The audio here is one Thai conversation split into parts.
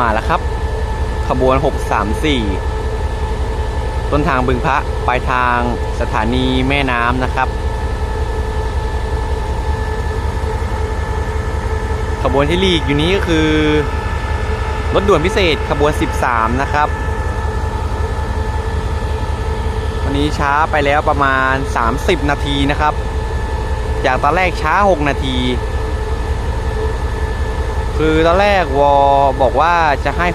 มาแล้วครับ ขบวน 634 ต้นทางบึงพระปลายทางสถานีแม่น้ำนะครับ ขบวนที่ลีกอยู่นี้ก็คือ รถด่วนพิเศษขบวน 13 นะครับ วันนี้ช้าไปแล้วประมาณ 30 นาทีนะครับ จากตอนแรกช้า 6 นาที คือตอนแรกวอบอกว่าจะให้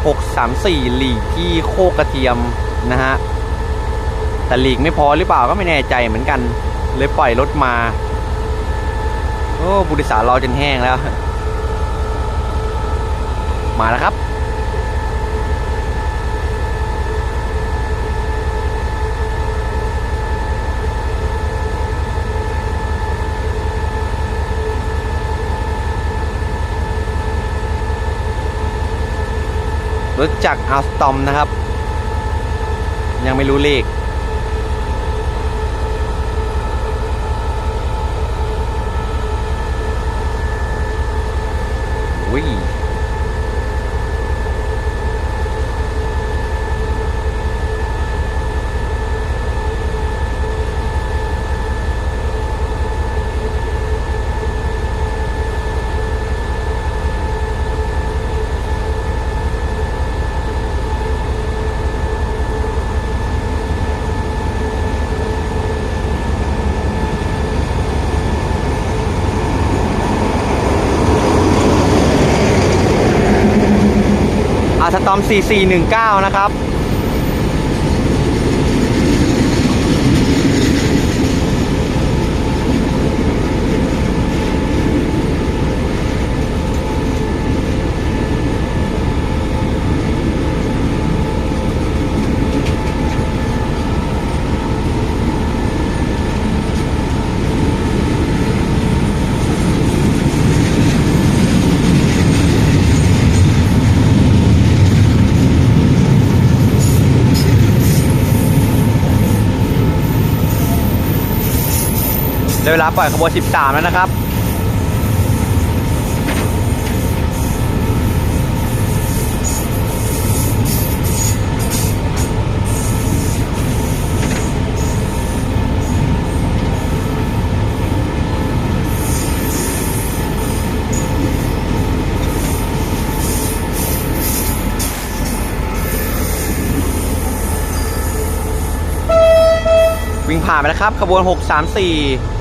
634 หลีกที่โคกกระเทียมนะฮะ แต่หลีกไม่พอหรือเปล่าก็ไม่แน่ใจเหมือนกัน เลยปล่อยรถมา โอ้บุริสารรอจนแห้งแล้ว มาแล้วครับ รถจักอัลสตอมนะครับ ยังไม่รู้เลขวิ่ง สตอม4419 นะครับ เวลาปล่อยขบวน 13 แล้วนะครับ วิ่งผ่านไปแล้วครับ ขบวน 634